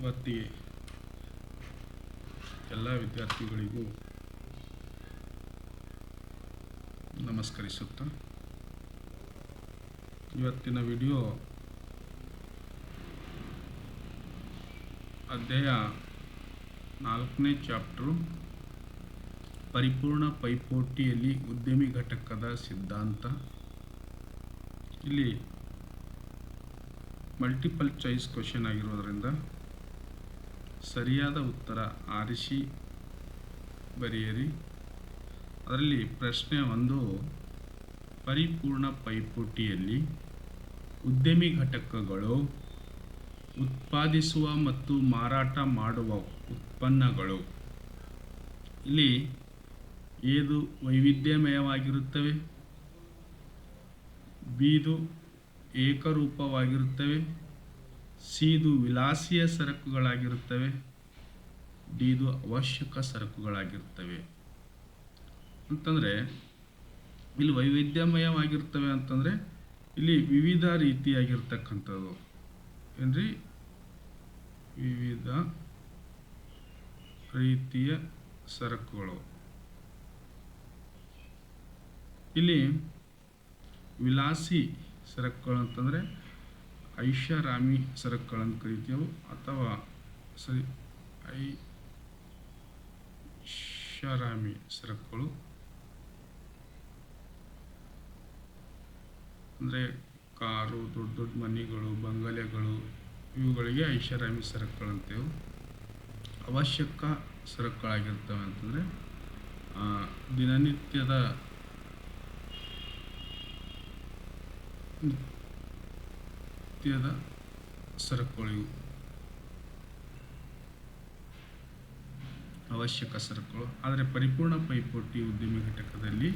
ಇವತ್ತಿಗೆ ಎಲ್ಲ ವಿದ್ಯಾರ್ಥಿಗಳಿಗೂ ನಮಸ್ಕರಿಸುತ್ತ, ಇವತ್ತಿನ ವಿಡಿಯೋ ಅಧ್ಯಾಯ ನಾಲ್ಕನೇ ಚಾಪ್ಟ್ರು, ಪರಿಪೂರ್ಣ ಪೈಪೋಟಿಯಲ್ಲಿ ಉದ್ಯಮಿ ಘಟಕದ ಸಿದ್ಧಾಂತ. ಇಲ್ಲಿ ಮಲ್ಟಿಪಲ್ ಚಾಯ್ಸ್ ಕ್ವಶನ್ ಆಗಿರೋದ್ರಿಂದ ಸರಿಯಾದ ಉತ್ತರ ಆರಿಸಿ ಬರೆಯಿರಿ. ಅದರಲ್ಲಿ ಪ್ರಶ್ನೆ ಒಂದು, ಪರಿಪೂರ್ಣ ಪೈಪೋಟಿಯಲ್ಲಿ ಉದ್ಯಮಿ ಘಟಕಗಳು ಉತ್ಪಾದಿಸುವ ಮತ್ತು ಮಾರಾಟ ಮಾಡುವ ಉತ್ಪನ್ನಗಳು, ಇಲ್ಲಿ ಏದು ವೈವಿಧ್ಯಮಯವಾಗಿರುತ್ತವೆ? ಬೀದು ಏಕರೂಪವಾಗಿರುತ್ತವೆ? ಸಿದು ವಿಲಾಸಿಯ ಸರಕುಗಳಾಗಿರುತ್ತವೆ? ಡಿದು ಅವಶ್ಯಕ ಸರಕುಗಳಾಗಿರ್ತವೆ ಅಂತಂದರೆ, ಇಲ್ಲಿ ವೈವಿಧ್ಯಮಯವಾಗಿರ್ತವೆ ಅಂತಂದರೆ, ಇಲ್ಲಿ ವಿವಿಧ ರೀತಿಯಾಗಿರ್ತಕ್ಕಂಥದ್ದು. ಏನ್ರಿ? ವಿವಿಧ ರೀತಿಯ ಸರಕುಗಳು. ಇಲ್ಲಿ ವಿಲಾಸಿ ಸರಕುಗಳು ಅಂತಂದರೆ, ಐಷಾರಾಮಿ ಸರಕುಗಳನ್ನು ಕರಿತೀವಿ ಅಥವಾ ಸರಿ ಐಷಾರಾಮಿ ಸರಕುಗಳು. ಅಂದರೆ ಕಾರು, ದೊಡ್ಡ ದೊಡ್ಡ ಮನೆಗಳು, ಬಂಗಲೆಗಳು, ಇವುಗಳಿಗೆ ಐಷಾರಾಮಿ ಸರಕುಗಳು ಅಂತೇವೆ ಅವಶ್ಯಕ ಸರಕುಗಳಾಗಿರ್ತವೆ ಅಂತಂದರೆ ದಿನನಿತ್ಯದ ನಿತ್ಯದ ಸರಕುಗಳು ಇವು. ಅವಶ್ಯಕ ಸರಕುಗಳು. ಆದರೆ ಪರಿಪೂರ್ಣ ಪೈಪೋಟಿ ಉದ್ಯಮ ಘಟಕದಲ್ಲಿ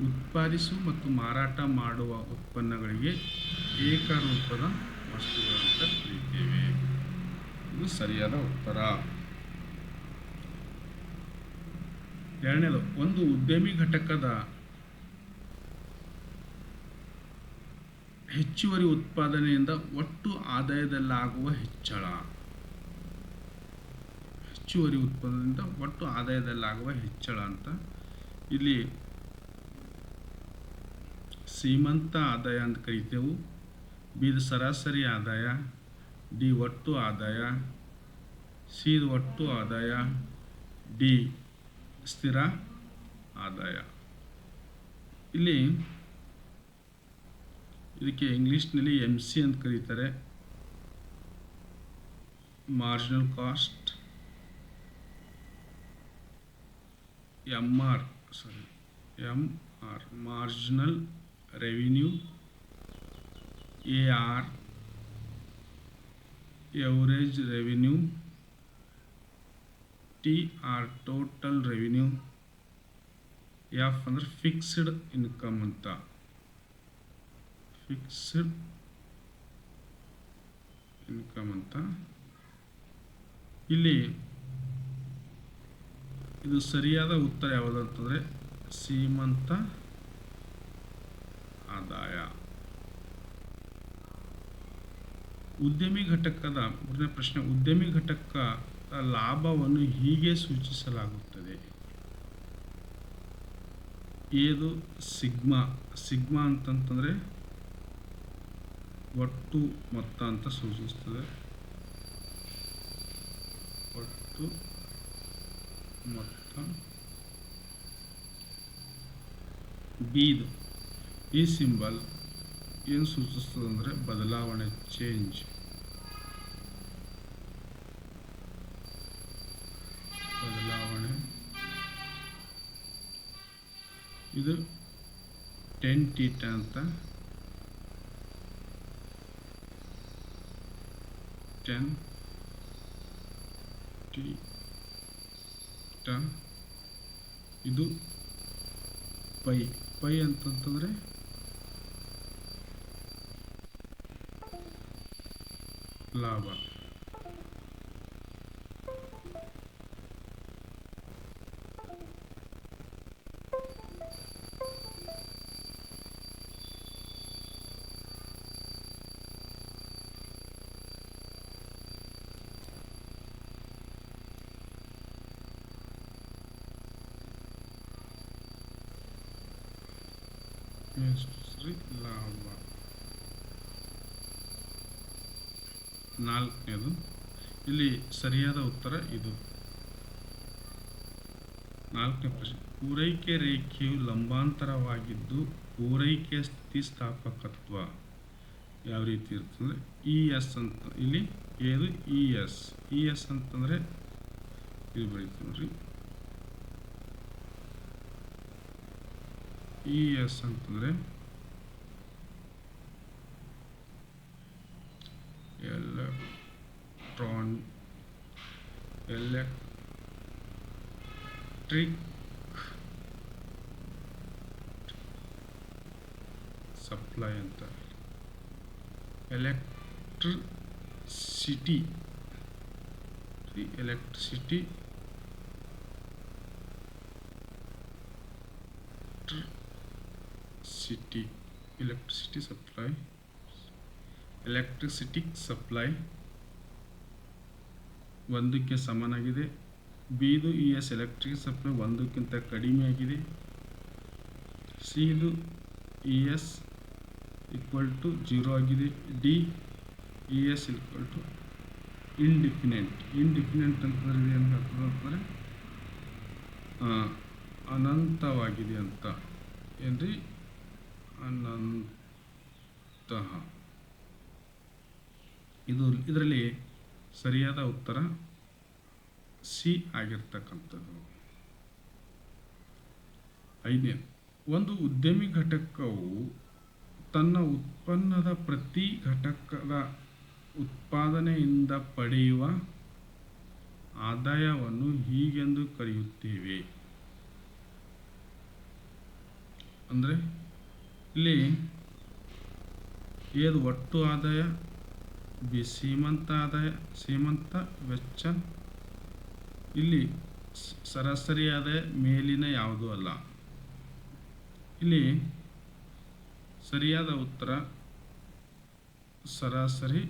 ಉತ್ಪಾದಿಸು ಮತ್ತು ಮಾರಾಟ ಮಾಡುವ ಉತ್ಪನ್ನಗಳಿಗೆ ಏಕರೂಪದ ವಸ್ತುಗಳಂತ ಕರೀತೇವೆ. ಇದು ಸರಿಯಾದ ಉತ್ತರ. ಎರಡನೇದು, ಒಂದು ಉದ್ಯಮಿ ಘಟಕದ ಹೆಚ್ಚುವರಿ ಉತ್ಪಾದನೆಯಿಂದ ಒಟ್ಟು ಆದಾಯದಲ್ಲಾಗುವ ಹೆಚ್ಚಳ. ಹೆಚ್ಚುವರಿ ಉತ್ಪನ್ನದಿಂದ ಒಟ್ಟು ಆದಾಯದಲ್ಲಾಗುವ ಹೆಚ್ಚಳ ಅಂತ. ಇಲ್ಲಿ ಸೀಮಂತ ಆದಾಯ ಅಂತ ಕರಿತೇವೆ. ಬೀದ ಸರಾಸರಿ ಆದಾಯ, ಡಿ ಒಟ್ಟು ಆದಾಯ, ಸೀದ ಒಟ್ಟು ಆದಾಯ, ಡಿ ಸ್ಥಿರ ಆದಾಯ. ಇಲ್ಲಿ ಇದಕ್ಕೆ ಇಂಗ್ಲೀಷ್ನಲ್ಲಿ ಎಂ ಸಿ ಅಂತ ಕರೀತಾರೆ. Marginal cost M R sorry M R marginal revenue A R average revenue T R total revenue F ಅಂದ್ರೆ ಫಿಕ್ಸ್ಡ್ ಇನ್ಕಮ್ ಅಂತ. ಫಿಕ್ಸ್ಡ್ ಇನ್ಕಮ್ ಅಂತ. ಇಲ್ಲಿ ಇದು ಸರಿಯಾದ ಉತ್ತರ ಯಾವುದು ಅಂತಂದರೆ ಸೀಮಂತ ಆದಾಯ. ಉದ್ಯಮಿ ಘಟಕದ, ಮೂರನೇ ಪ್ರಶ್ನೆ, ಉದ್ಯಮಿ ಘಟಕ ಲಾಭವನ್ನು ಹೀಗೆ ಸೂಚಿಸಲಾಗುತ್ತದೆ. ಏದು ಸಿಗ್ಮಾ ಸಿಗ್ಮಾ ಅಂತಂತಂದರೆ ಒಟ್ಟು ಮೊತ್ತ ಅಂತ ಸೂಚಿಸ್ತದೆ. ಒಟ್ಟು ಮೊತ್ತ ಬೀದು. ಈ ಸಿಂಬಲ್ ಏನು ಸೂಚಿಸ್ತದೆ ಅಂದರೆ ಬದಲಾವಣೆ, ಚೇಂಜ್. ಬದಲಾವಣೆ. ಇದು ಟೆನ್ ಟೀಟ ಅಂತ. ಟೆನ್ ಟಿ ಟ ಇದು ಪೈ. ಪೈ ಅಂತಂತಂದರೆ? ಲಾಭ. ಲಾಭ ನಾಲ್ಕನೇದು ಇಲ್ಲಿ ಸರಿಯಾದ ಉತ್ತರ ಇದು. ನಾಲ್ಕನೇ ಪ್ರಶ್ನೆ. ಪೂರೈಕೆ ರೇಖೆಯು ಲಂಬಾಂತರವಾಗಿದ್ದು ಪೂರೈಕೆ ಸ್ಥಿತಿಸ್ಥಾಪಕತ್ವ ಯಾವ ರೀತಿ ಇರ್ತಂದ್ರೆ ಇ ಎಸ್ ಅಂತ. ಇಲ್ಲಿ, ಏದು ಇ ಎಸ್ ಇ ಎಸ್ ಅಂತಂದರೆ ಇದು ಬರೀತೀವಿ ನೋಡ್ರಿ. ಇ ಎಸ್ ಅಂತಂದರೆ ಎಲೆಕ್ಟ್ರಾನ್ ಎಲೆಕ್ಟ್ರಿಕ್ ಸಪ್ಲೈ ಅಂತ electricity electricity city electricity supply electricity supply ಒಂದಕ್ಕೆ ಸಮನಾಗಿದೆ. ಬಿದು ಇ ಎಸ್ ಎಲೆಕ್ಟ್ರಿಕ್ ಸಪ್ಲೈ ಒಂದಕ್ಕಿಂತ ಕಡಿಮೆಯಾಗಿದೆ ಸಿದು E S equal to zero ಆಗಿದೆ. D E S equal to indefinite indefinite ಅಂತ ಏನು ಹೇಳ್ತದೆ ಅಂತಂದರೆ ಅನಂತವಾಗಿದೆ ಅಂತ. ಏನ್ರಿ? ಅನಂತಹ ಇದು ಇದರಲ್ಲಿ ಸರಿಯಾದ ಉತ್ತರ ಸಿ ಆಗಿರ್ತಕ್ಕಂಥದ್ದು. ಐದನೇ, ಒಂದು ಉದ್ಯಮಿ ಘಟಕವು ತನ್ನ ಉತ್ಪನ್ನದ ಪ್ರತಿ ಘಟಕದ ಉತ್ಪಾದನೆಯಿಂದ ಪಡೆಯುವ ಆದಾಯವನ್ನು ಹೀಗೆಂದು ಕರೆಯುತ್ತೇವೆ. ಅಂದರೆ ಇಲ್ಲಿ ಏದು ಒಟ್ಟು ಆದಾಯ, ಬಿ ಸೀಮಂತ ಆದಾಯ, ಸೀಮಂತ ವೆಚ್ಚ. ಇಲ್ಲಿ ಸರಾಸರಿ ಆದಾಯ ಮೇಲಿನ ಯಾವುದೂ ಅಲ್ಲ. ಇಲ್ಲಿ ಸರಿಯಾದ ಉತ್ತರ ಸರಾಸರಿ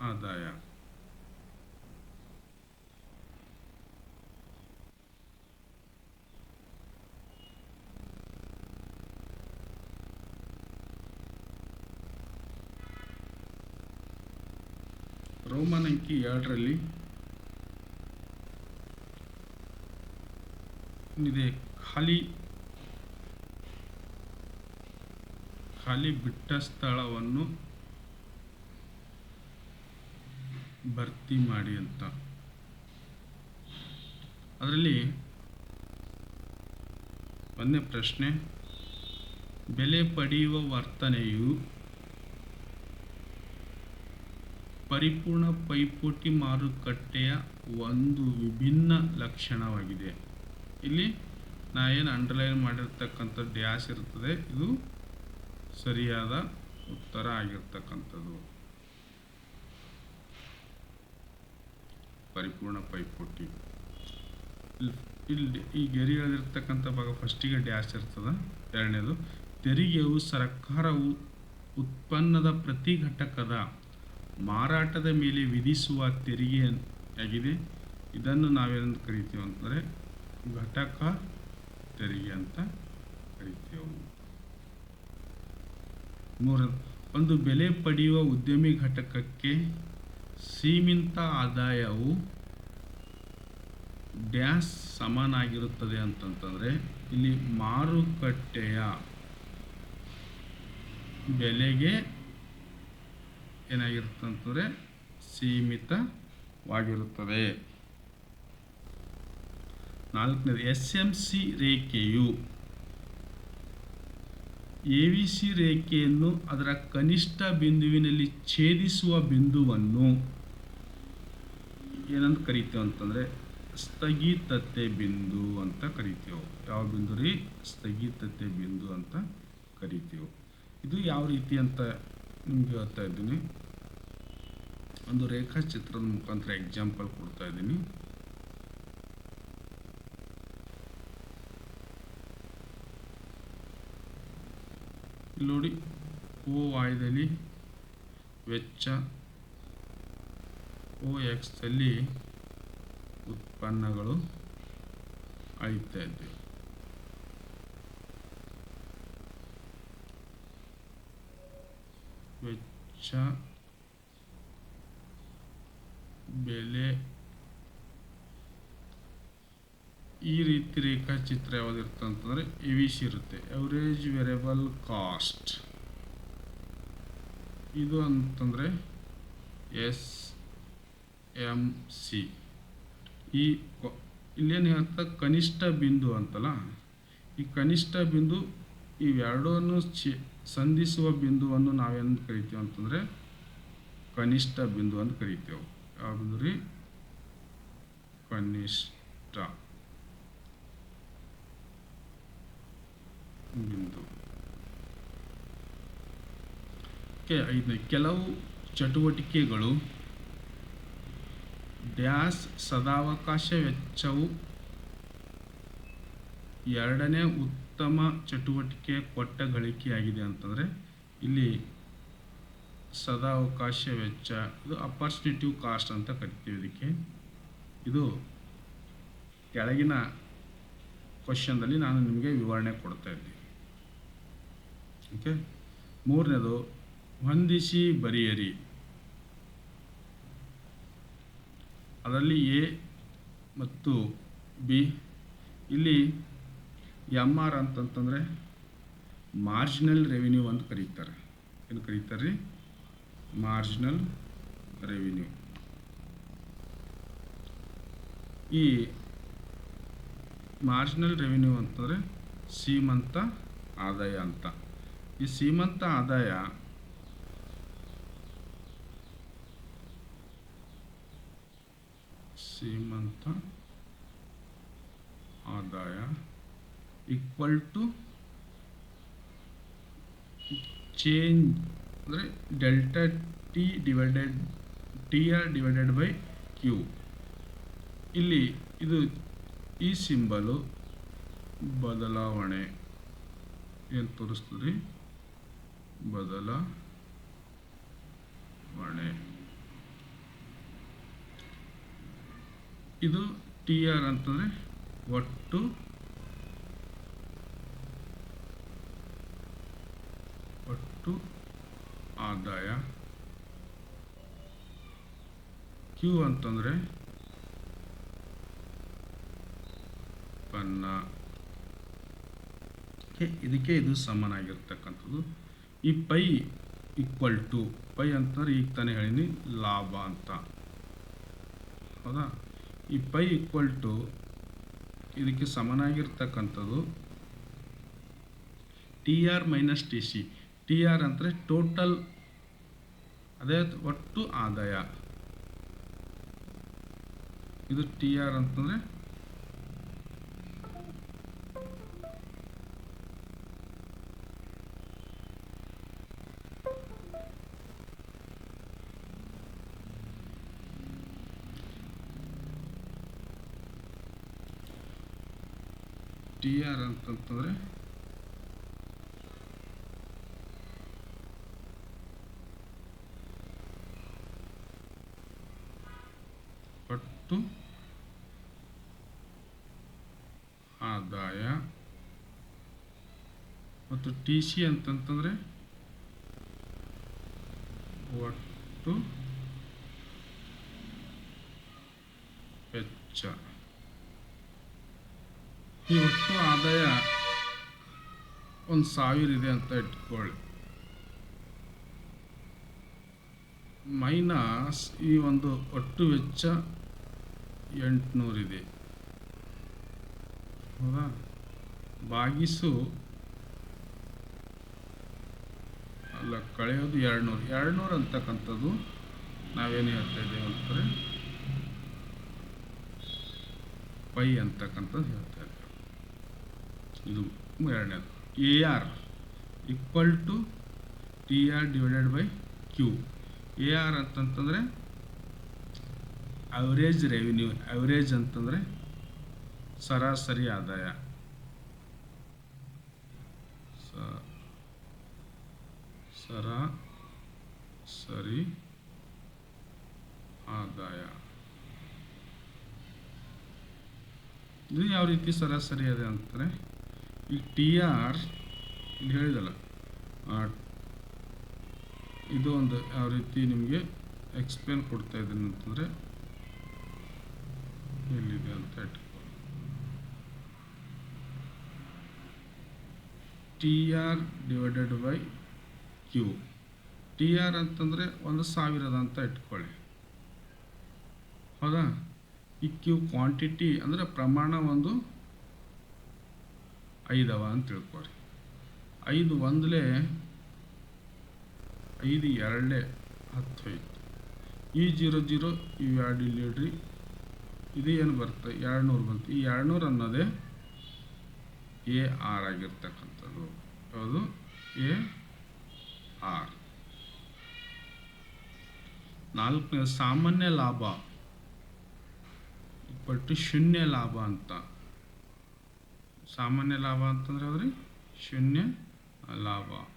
ಆದಾಯ. ರೋಮನ್ ಅಂಕಿ ಎರಡರಲ್ಲಿ ಇದೆ, ಖಾಲಿ ಖಾಲಿ ಬಿಟ್ಟ ಸ್ಥಳವನ್ನು ಭರ್ತಿ ಮಾಡಿ ಅಂತ. ಅದರಲ್ಲಿ ಒಂದನೇ ಪ್ರಶ್ನೆ, ಬೆಲೆ ಪಡೆಯುವ ವರ್ತನೆಯು ಪರಿಪೂರ್ಣ ಪೈಪೋಟಿ ಮಾರುಕಟ್ಟೆಯ ಒಂದು ವಿಭಿನ್ನ ಲಕ್ಷಣವಾಗಿದೆ. ಇಲ್ಲಿ ನಾ ಏನು ಅಂಡರ್ಲೈನ್ ಮಾಡಿರ್ತಕ್ಕಂಥ ಡ್ಯಾಶ್ ಇರ್ತದೆ, ಇದು ಸರಿಯಾದ ಉತ್ತರ ಆಗಿರ್ತಕ್ಕಂಥದ್ದು. ಪರಿಪೂರ್ಣ ಪೈಪೋಟಿ. ಇಲ್ಲಿ- ಈ ಗೆರೆಗಳಿರ್ತಕ್ಕಂಥ ಭಾಗ ಫಸ್ಟಿಗೆ ಡ್ಯಾಶ್ ಇರ್ತದೆ, ಎರಡನೇದು ತೆರಿಗೆಯು ಸರ್ಕಾರವು ಉತ್ಪನ್ನದ ಪ್ರತಿ ಘಟಕದ ಮಾರಾಟದ ಮೇಲೆ ವಿಧಿಸುವ ತೆರಿಗೆ ಆಗಿದೆ ಇದನ್ನು ನಾವೇನಂತ ಕರಿತೀವಿ ಅಂತಂದರೆ ಘಟಕ ತೆರಿಗೆ ಅಂತ ಕರಿತೀವಿ. ಮೂರ ಒಂದು ಬೆಲೆ ಪಡೆಯುವ ಉದ್ಯಮಿ ಘಟಕಕ್ಕೆ ಸೀಮಿತ ಆದಾಯವು ಡ್ಯಾಸ್ ಸಮನಾಗಿರುತ್ತದೆ ಅಂತಂತಂದರೆ ಇಲ್ಲಿ ಮಾರುಕಟ್ಟೆಯ ಬೆಲೆಗೆ ಏನಾಗಿರುತ್ತೆ ಅಂತಂದರೆ ಸೀಮಿತವಾಗಿರುತ್ತದೆ. ನಾಲ್ಕನೇದು ಎಸ್ ಎಂ ಸಿ ರೇಖೆಯು ಎ ವಿ ಸಿ ರೇಖೆಯನ್ನು ಅದರ ಕನಿಷ್ಠ ಬಿಂದುವಿನಲ್ಲಿ ಛೇದಿಸುವ ಬಿಂದುವನ್ನು ಏನಂತ ಕರಿತೇವೆ ಅಂತಂದರೆ ಸ್ಥಗಿತತೆ ಬಿಂದು ಅಂತ ಕರಿತೇವೆ. ಯಾವ ಬಿಂದು ರೀ? ಸ್ಥಗಿತತೆ ಬಿಂದು ಅಂತ ಕರಿತೇವೆ. ಇದು ಯಾವ ರೀತಿ ಅಂತ ನಿಮ್ಗೆ ಹೇಳ್ತಾ ಇದ್ದೀನಿ. ಒಂದು ರೇಖಾಚಿತ್ರದ ಮುಖಾಂತರ ಎಕ್ಸಾಂಪಲ್ ಕೊಡ್ತಾ ಇದ್ದೀನಿ. ನೋಡಿ ಓ ವಾಯ್ದಲ್ಲಿ ವೆಚ್ಚ ಓ ಎಕ್ಸಲ್ಲಿ ಉತ್ಪನ್ನಗಳು ಅಳಿತಾ ಇದ್ದೆ ವೆಚ್ಚ ಬೆಲೆ ಈ ರೀತಿ ರೇಖಾಚಿತ್ರ ಯಾವುದಿರುತ್ತೆ ಅಂತಂದರೆ ಎವಿಸ್ ಇರುತ್ತೆ. ಎವರೇಜ್ ವೇರಿಯಬಲ್ ಕಾಸ್ಟ್ ಇದು ಅಂತಂದರೆ ಎಸ್ ಎಂ ಸಿ ಈ ಇಲ್ಲೇನು ಹೇಳ್ತಾ ಕನಿಷ್ಠ ಬಿಂದು ಅಂತಲ್ಲ, ಈ ಕನಿಷ್ಠ ಬಿಂದು ಇವೆರಡನ್ನು ಚಿ ಸಂಧಿಸುವ ಬಿಂದುವನ್ನು ನಾವೇನು ಕರಿತೀವಿ ಅಂತಂದರೆ ಕನಿಷ್ಠ ಬಿಂದು ಅಂತ ಕರಿತೇವೆ. ಯಾವ ಬಿಂದು ರೀ ಕನಿಷ್ಠ ಬಿಂದು. ಐದನೇ, ಕೆಲವು ಚಟುವಟಿಕೆಗಳು ಡ್ಯಾಸ್ ಸದಾವಕಾಶ ವೆಚ್ಚವು ಎರಡನೇ ಉತ್ತಮ ಚಟುವಟಿಕೆ ಕೊಟ್ಟ ಗಳಿಕೆಯಾಗಿದೆ ಅಂತಂದರೆ ಇಲ್ಲಿ ಸದಾವಕಾಶ ವೆಚ್ಚ ಇದು ಅಪರ್ಚುನಿಟಿವ್ ಕಾಸ್ಟ್ ಅಂತ ಕರಿತೀವಿ ಇದಕ್ಕೆ. ಇದು ಕೆಳಗಿನ ಕ್ವಶನ್ದಲ್ಲಿ ನಾನು ನಿಮಗೆ ವಿವರಣೆ ಕೊಡ್ತಾ ಇದ್ದೀನಿ. ಓಕೆ? ಮೂರನೇದು, ಹೊಂದಿಸಿ ಬರೆಯಿರಿ. ಅದರಲ್ಲಿ ಎ ಮತ್ತು ಬಿ. ಇಲ್ಲಿ ಎಂ ಆರ್ ಅಂತಂತಂದರೆ ಮಾರ್ಜಿನಲ್ ರೆವಿನ್ಯೂ ಅಂತ ಕರೀತಾರೆ. ಏನು ಕರೀತಾರೆ? ರೀ ಮಾರ್ಜಿನಲ್ ರೆವಿನ್ಯೂ ಈ ಮಾರ್ಜಿನಲ್ ರೆವಿನ್ಯೂ ಅಂತಂದರೆ ಸೀಮಂತ ಆದಾಯ ಅಂತ. ಈ ಸೀಮಂತ ಆದಾಯ ಸೀಮಂತ ಆದಾಯ ಈಕ್ವಲ್ ಟು ಚೇಂಜ್ ಅಂದರೆ delta T divided T R divided by Q ಇಲ್ಲಿ ಇದು ಈ ಸಿಂಬಲು ಬದಲಾವಣೆ ಏನು ತೋರಿಸ್ತದೆ? ಬದಲಾವಣೆ. ಇದು ಟಿ ಆರ್ ಅಂತಂದರೆ ಒಟ್ಟು ಒಟ್ಟು ಆದಾಯ. ಕ್ಯೂ ಅಂತಂದರೆ ಉತ್ಪನ್ನ ಇದಕ್ಕೆ ಇದು ಸಮನಾಗಿರ್ತಕ್ಕಂಥದ್ದು. ಈ ಪೈ ಈಕ್ವಲ್ ಟು ಪೈ ಅಂತಂದ್ರೆ ಈಗ ತಾನೇ ಹೇಳೀನಿ, ಲಾಭ ಅಂತ. ಹೌದಾ? ಈ ಪೈ ಈಕ್ವಲ್ ಟು ಇದಕ್ಕೆ ಸಮನಾಗಿರ್ತಕ್ಕಂಥದ್ದು T R minus T C T R ಅಂದರೆ ಟೋಟಲ್ ಅದೇ ಒಟ್ಟು ಆದಾಯ. ಇದು ಟಿ ಆರ್ ಅಂತಂದರೆ ಟಿ ಆರ್ ಅಂತಂತಂದರೆ ಒಟ್ಟು ಆದಾಯ ಮತ್ತು ಟಿ ಸಿ ಅಂತಂತಂದರೆ ಒಟ್ಟು ವೆಚ್ಚ. ಈ ಒಟ್ಟು ಆದಾಯ ಒಂದು ಸಾವಿರ ಇದೆ ಅಂತ ಇಟ್ಕೊಳ್ಳಿ. ಮೈನಸ್ ಈ ಒಂದು ಒಟ್ಟು ವೆಚ್ಚ ಎಂಟುನೂರಿದೆ ಹೌದಾ ಭಾಗಿಸು ಅಲ್ಲ, ಕಳೆಯೋದು ಎರಡು ನೂರು ಎರಡು ನೂರು ಅಂತಕ್ಕಂಥದ್ದು ನಾವೇನು ಹೇಳ್ತಾ ಇದ್ದೇವೆ ಅಂತಂದರೆ ಪೈ ಅಂತಕ್ಕಂಥದ್ದು ಹೇಳ್ತಾ ಇದ್ದೇವೆ. ಇದು ಎರಡನೇದು. A R equal to T R divided by Q A R ಅಂತಂತಂದರೆ ಅವರೇಜ್ ರೆವಿನ್ಯೂ ಅವರೇಜ್ ಅಂತಂದರೆ ಸರಾಸರಿ ಆದಾಯ. ಸರಾಸರಿ ಆದಾಯ. ಇದು ಯಾವ ರೀತಿ ಸರಾಸರಿ ಇದೆ ಅಂತಾರೆ? ಈ ಟಿ ಆರ್ ಇಲ್ಲಿ ಹೇಳಿದಲ್ಲ ಇದು ಒಂದು ಯಾವ ರೀತಿ ನಿಮಗೆ ಎಕ್ಸ್ಪ್ಲೇನ್ ಕೊಡ್ತಾ ಇದ್ದೀನಿ ಅಂತಂದರೆ ಎಲ್ಲಿದೆ ಅಂತ ಇಟ್ಕೊಳ್ಳಿ T R divided by Q T R ಅಂತಂದರೆ ಒಂದು ಸಾವಿರದ ಅಂತ ಇಟ್ಕೊಳ್ಳಿ. ಹೌದಾ? ಈ ಕ್ಯೂ ಕ್ವಾಂಟಿಟಿ ಅಂದರೆ ಪ್ರಮಾಣ ಒಂದು ಐದವ ಅಂತ ತಿಳ್ಕೊರಿ ಐದು ಒಂದಲೇ, ಐದು ಎರಡೇ ಹತ್ತು ಹೋಯ್ತು ಈ ಜೀರೋ ಜೀರೋ ಇವು ಎರಡು ಇಲ್ಲಿ ಇಡ್ರಿ ಇದು ಏನು ಬರುತ್ತೆ? ಎರಡು ನೂರು ಬಂತು. ಈ ಎರಡು ನೂರು ಅನ್ನೋದೇ ಎ ಆರ್ ಆಗಿರ್ತಕ್ಕಂಥದ್ದು. ಯಾವುದು ಎ, ಆರ್. ನಾಲ್ಕನೇ ಸಾಮಾನ್ಯ ಲಾಭ. ಪಟ್ಟು ಶೂನ್ಯ ಲಾಭ ಅಂತ. ಸಾಮಾನ್ಯ ಲಾಭ ಅಂತಂದ್ರೆ ಅದ್ರಿ ಶೂನ್ಯ ಲಾಭ.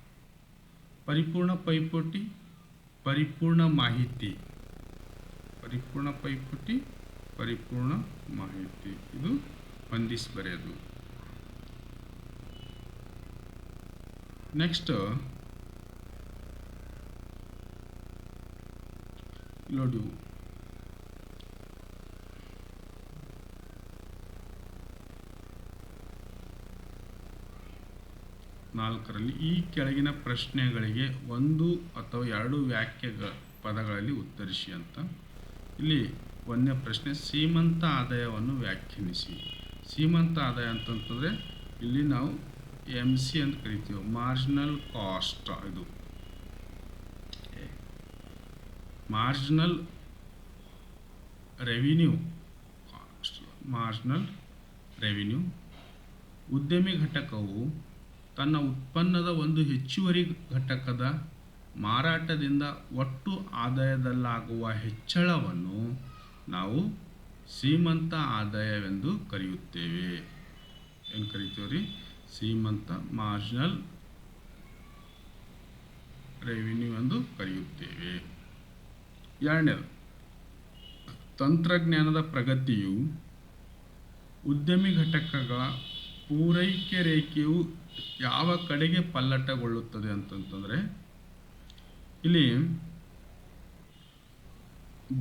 ಪರಿಪೂರ್ಣ ಪೈಪೋಟಿ, ಪರಿಪೂರ್ಣ ಮಾಹಿತಿ. ಪರಿಪೂರ್ಣ ಪೈಪೋಟಿ, ಪರಿಪೂರ್ಣ ಮಾಹಿತಿ. ಇದು ಹೊಂದಿಸಿ ಬರೆಯೋದು. ನೆಕ್ಸ್ಟ್ ನೋಡಿ ನಾಲ್ಕರಲ್ಲಿ, ಈ ಕೆಳಗಿನ ಪ್ರಶ್ನೆಗಳಿಗೆ ಒಂದು ಅಥವಾ ಎರಡು ವಾಕ್ಯ ಪದಗಳಲ್ಲಿ ಉತ್ತರಿಸಿ ಅಂತ. ಇಲ್ಲಿ ಒಂದನೇ ಪ್ರಶ್ನೆ, ಸೀಮಂತ ಆದಾಯವನ್ನು ವ್ಯಾಖ್ಯಾನಿಸಿ. ಸೀಮಂತ ಆದಾಯ ಅಂತಂತಂದರೆ, ಇಲ್ಲಿ ನಾವು ಎಂ ಸಿ ಅಂತ ಕರಿತೀವಿ? ಮಾರ್ಜಿನಲ್ ಕಾಸ್ಟ್ ಇದು. Marginal revenue cost marginal revenue ಉದ್ಯಮಿ ಘಟಕವು ತನ್ನ ಉತ್ಪನ್ನದ ಒಂದು ಹೆಚ್ಚುವರಿ ಘಟಕದ ಮಾರಾಟದಿಂದ ಒಟ್ಟು ಆದಾಯದಲ್ಲಾಗುವ ಹೆಚ್ಚಳವನ್ನು ನಾವು ಸೀಮಂತ ಆದಾಯವೆಂದು ಕರೆಯುತ್ತೇವೆ. ಏನು ಕರಿತೀವಿ ರೀ ಸೀಮಂತ ಮಾರ್ಜಿನಲ್ ರೆವಿನ್ಯೂ ಎಂದು ಕರೆಯುತ್ತೇವೆ. ಎರಡನೇದು, ತಂತ್ರಜ್ಞಾನದ ಪ್ರಗತಿಯು ಉದ್ಯಮಿ ಘಟಕಗಳ ಪೂರೈಕೆ ರೇಖೆಯು ಯಾವ ಕಡೆಗೆ ಪಲ್ಲಟಗೊಳ್ಳುತ್ತದೆ ಅಂತಂತಂದರೆ, ಇಲ್ಲಿ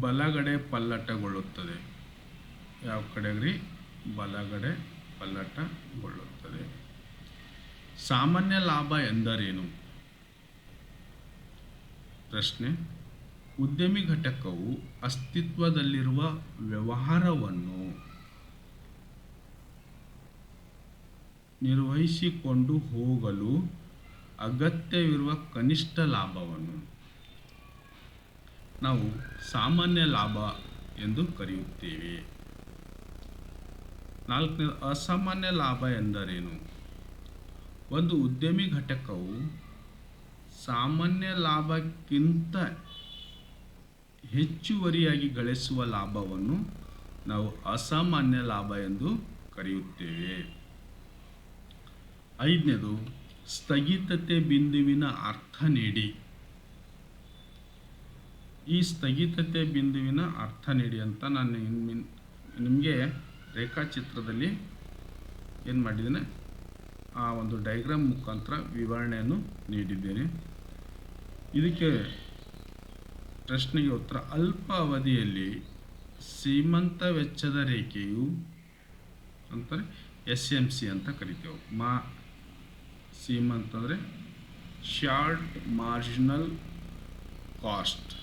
ಬಲಗಡೆ ಪಲ್ಲಟಗೊಳ್ಳುತ್ತದೆ. ಯಾವ ಕಡೆಗ್ರಿ? ಬಲಗಡೆ ಪಲ್ಲಟಗೊಳ್ಳುತ್ತದೆ. ಸಾಮಾನ್ಯ ಲಾಭ ಎಂದರೇನು? ಪ್ರಶ್ನೆ. ಉದ್ಯಮಿ ಘಟಕವು ಅಸ್ತಿತ್ವದಲ್ಲಿರುವ ವ್ಯವಹಾರವನ್ನು ನಿರ್ವಹಿಸಿಕೊಂಡು ಹೋಗಲು ಅಗತ್ಯವಿರುವ ಕನಿಷ್ಠ ಲಾಭವನ್ನು ನಾವು ಸಾಮಾನ್ಯ ಲಾಭ ಎಂದು ಕರೆಯುತ್ತೇವೆ. ನಾಲ್ಕನೇ ಅಸಾಮಾನ್ಯ ಲಾಭ ಎಂದರೇನು? ಒಂದು ಉದ್ಯಮಿ ಘಟಕವು ಸಾಮಾನ್ಯ ಲಾಭಕ್ಕಿಂತ ಹೆಚ್ಚುವರಿಯಾಗಿ ಗಳಿಸುವ ಲಾಭವನ್ನು ನಾವು ಅಸಾಮಾನ್ಯ ಲಾಭ ಎಂದು ಕರೆಯುತ್ತೇವೆ. ಐದನೇದು, ಸ್ಥಗಿತತೆ ಬಿಂದುವಿನ ಅರ್ಥ ನೀಡಿ. ಈ ಸ್ಥಗಿತತೆ ಬಿಂದುವಿನ ಅರ್ಥ ನೀಡಿ ಅಂತ ನಾನು ನಿಮಗೆ ರೇಖಾಚಿತ್ರದಲ್ಲಿ ಏನು ಮಾಡಿದ್ದೇನೆ? ಆ ಒಂದು ಡೈಗ್ರಾಮ್ ಮುಖಾಂತರ ವಿವರಣೆಯನ್ನು ನೀಡಿದ್ದೇನೆ. ಇದಕ್ಕೆ ಪ್ರಶ್ನೆಗೆ ಉತ್ತರ ಅಲ್ಪ ಅವಧಿಯಲ್ಲಿ ಸೀಮಂತ ವೆಚ್ಚದ ರೇಖೆಯು ಅಂತಾರೆ ಎಸ್ ಎಂ ಸಿ ಅಂತ ಕರಿತೇವೆ. ಮಾ, ಸೀಮಂತ ಅಂದರೆ ಶಾರ್ಟ್ ಮಾರ್ಜಿನಲ್ ಕಾಸ್ಟ್.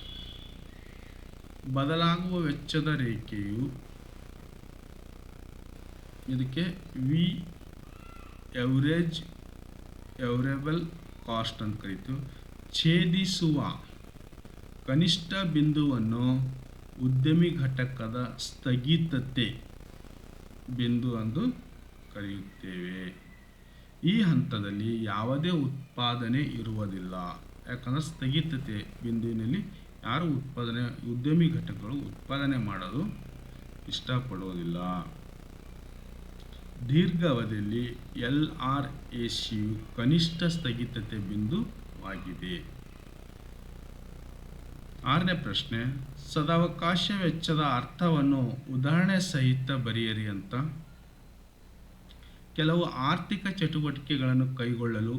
ಬದಲಾಗುವ ವೆಚ್ಚದ ರೇಖೆಯು ಇದಕ್ಕೆ ವಿ ಎವರೇಜ್ ಎವರೇಬಲ್ ಕಾಸ್ಟ್ ಅಂತ ಕರೀತು ಛೇದಿಸುವ ಕನಿಷ್ಠ ಬಿಂದುವನ್ನು ಉದ್ಯಮಿ ಘಟಕದ ಸ್ಥಗಿತತೆ ಬಿಂದು ಎಂದು ಕರೆಯುತ್ತೇವೆ. ಈ ಹಂತದಲ್ಲಿ ಯಾವುದೇ ಉತ್ಪಾದನೆ ಇರುವುದಿಲ್ಲ. ಯಾಕಂದರೆ ಸ್ಥಗಿತತೆ ಬಿಂದುವಿನಲ್ಲಿ ಯಾರು ಉತ್ಪಾದನೆ, ಉದ್ಯಮಿ ಘಟಕಗಳು ಉತ್ಪಾದನೆ ಮಾಡಲು ಇಷ್ಟಪಡುವುದಿಲ್ಲ ದೀರ್ಘಾವಧಿಯಲ್ಲಿ ಎಲ್ ಆರ್ ಎ ಸಿಯು ಕನಿಷ್ಠ ಸ್ಥಗಿತತೆ ಬಿಂದುವಾಗಿದೆ. ಆರನೇ ಪ್ರಶ್ನೆ, ಸದಾವಕಾಶ ವೆಚ್ಚದ ಅರ್ಥವನ್ನು ಉದಾಹರಣೆ ಸಹಿತ ಬರೆಯಿರಿ ಅಂತ. ಕೆಲವು ಆರ್ಥಿಕ ಚಟುವಟಿಕೆಗಳನ್ನು ಕೈಗೊಳ್ಳಲು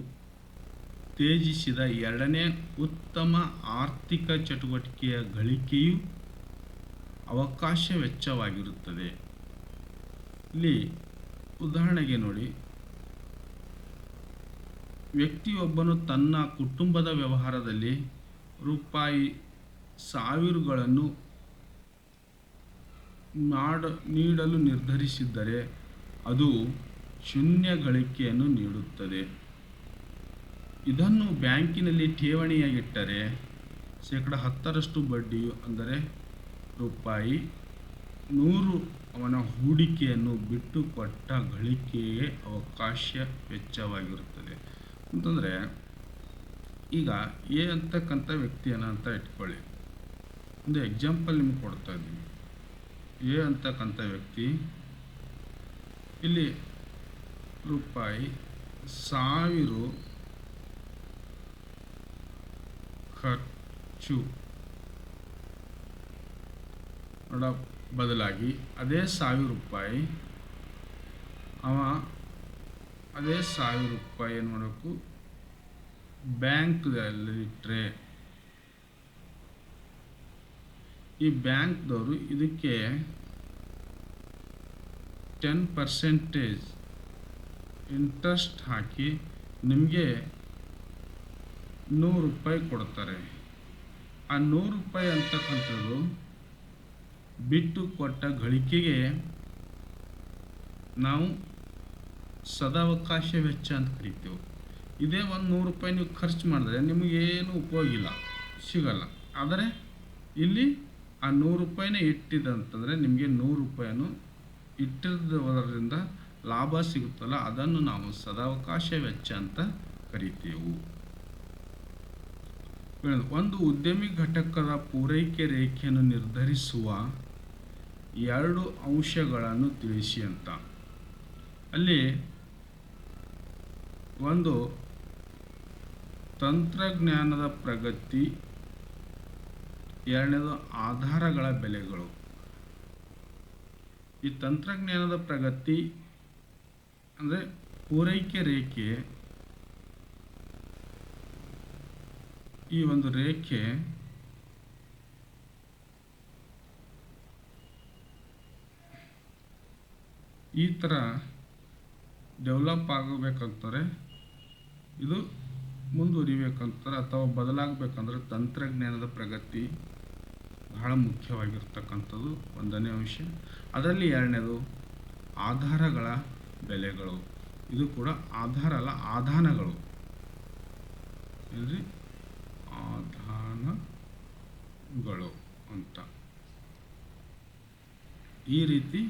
ತೇಜಿಸಿದ ಎರಡನೇ ಉತ್ತಮ ಆರ್ಥಿಕ ಚಟುವಟಿಕೆಯ ಗಳಿಕೆಯು ಅವಕಾಶ ವೆಚ್ಚವಾಗಿರುತ್ತದೆ. ಇಲ್ಲಿ ಉದಾಹರಣೆಗೆ ನೋಡಿ. ವ್ಯಕ್ತಿಯೊಬ್ಬನು ತನ್ನ ಕುಟುಂಬದ ವ್ಯವಹಾರದಲ್ಲಿ ರೂಪಾಯಿ ಸಾವಿರಗಳನ್ನು ಮಾಡ, ನೀಡಲು ನಿರ್ಧರಿಸಿದ್ದರೆ ಅದು ಶೂನ್ಯ ಗಳಿಕೆಯನ್ನು ನೀಡುತ್ತದೆ. ಇದನ್ನು ಬ್ಯಾಂಕಿನಲ್ಲಿ ಠೇವಣಿಯಾಗಿಟ್ಟರೆ ಶೇಕಡ ಹತ್ತರಷ್ಟು ಬಡ್ಡಿಯು ಅಂದರೆ ರೂಪಾಯಿ ನೂರು ಅವನ ಹೂಡಿಕೆಯನ್ನು ಬಿಟ್ಟುಕೊಟ್ಟ ಗಳಿಕೆಯೇ ಅವಕಾಶ ವೆಚ್ಚವಾಗಿರುತ್ತದೆ. ಅಂತಂದರೆ, ಈಗ ಎ ಅಂತಕ್ಕಂಥ ವ್ಯಕ್ತಿಯನ್ನು ಅಂತ ಇಟ್ಕೊಳ್ಳಿ. ಒಂದು ಎಕ್ಸಾಂಪಲ್ ನಿಮ್ಗೆ ಕೊಡ್ತಾ ಇದ್ದೀನಿ. ಎ ಅಂತಕ್ಕಂಥ ವ್ಯಕ್ತಿ, ಇಲ್ಲಿ ರೂಪಾಯಿ ಸಾವಿರ ಖರ್ಚು. ನೋಡ ಬದಲಾಗಿ ಅದೇ ಸಾವಿರ ರೂಪಾಯಿ, ಅವ ಅದೇ ಸಾವಿರ ರೂಪಾಯಿ ಏನು ಮಾಡಬೇಕು ಬ್ಯಾಂಕ್ದಲ್ಲಿಟ್ಟರೆ ಈ ಬ್ಯಾಂಕ್ದವರು ಇದಕ್ಕೆ ಟೆನ್ ಪರ್ಸೆಂಟೇಜ್ ಇಂಟ್ರೆಸ್ಟ್ ಹಾಕಿ ನಿಮಗೆ ನೂರು ರೂಪಾಯಿ ಕೊಡ್ತಾರೆ. ಆ ನೂರು ರೂಪಾಯಿ ಅಂತಕ್ಕಂಥದ್ದು ಬಿಟ್ಟು ಕೊಟ್ಟ ಗಳಿಕೆಗೆ ನಾವು ಸದಾವಕಾಶ ವೆಚ್ಚ ಅಂತ ಕರಿತೇವೆ. ಇದೇ ಒಂದು ನೂರು ರೂಪಾಯಿ ನೀವು ಖರ್ಚು ಮಾಡಿದ್ರೆ ನಿಮಗೇನು ಉಪಯೋಗ ಇಲ್ಲ, ಸಿಗಲ್ಲ. ಆದರೆ ಇಲ್ಲಿ ಆ ನೂರು ರೂಪಾಯಿನ ಇಟ್ಟಿದ್ದಂತಂದರೆ ನಿಮಗೆ ನೂರು ರೂಪಾಯಿಯನ್ನು ಇಟ್ಟಿರೋದ್ರಿಂದ ಲಾಭ ಸಿಗುತ್ತಲ್ಲ, ಅದನ್ನು ನಾವು ಸದಾವಕಾಶ ವೆಚ್ಚ ಅಂತ ಕರಿತೇವೆ. ಒಂದು ಉದ್ಯಮಿ ಘಟಕದ ಪೂರೈಕೆ ರೇಖೆಯನ್ನು ನಿರ್ಧರಿಸುವ ಎರಡು ಅಂಶಗಳನ್ನು ತಿಳಿಸಿ ಅಂತ. ಅಲ್ಲಿ ಒಂದು, ತಂತ್ರಜ್ಞಾನದ ಪ್ರಗತಿ, ಎರಡನೇದು ಆಧಾರಗಳ ಬೆಲೆಗಳು. ಈ ತಂತ್ರಜ್ಞಾನದ ಪ್ರಗತಿ ಅಂದರೆ ಪೂರೈಕೆ ರೇಖೆ ಈ ಒಂದು ರೇಖೆ ಈ ಥರ ಡೆವಲಪ್ ಆಗಬೇಕಂತಾರೆ ಇದು ಮುಂದುವರಿಬೇಕಂತಾರೆ ಅಥವಾ ಬದಲಾಗಬೇಕಂದ್ರೆ ತಂತ್ರಜ್ಞಾನದ ಪ್ರಗತಿ ಬಹಳ ಮುಖ್ಯವಾಗಿರ್ತಕ್ಕಂಥದ್ದು ಒಂದನೇ ಅಂಶ. ಅದರಲ್ಲಿ ಎರಡನೇದು ಆಧಾರಗಳ ಬೆಲೆಗಳು. ಇದು ಕೂಡ ಆಧಾರ ಅಲ್ಲ, ಆಧಾನಗಳು. ಏನ್ರಿ ಆಧಾನಗಳು ಅಂತ. ಈ ರೀತಿ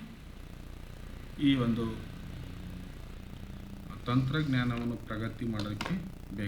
ಈ ಒಂದು ತಂತ್ರಜ್ಞಾನವನ್ನು ಪ್ರಗತಿ ಮಾಡೋಕ್ಕೆ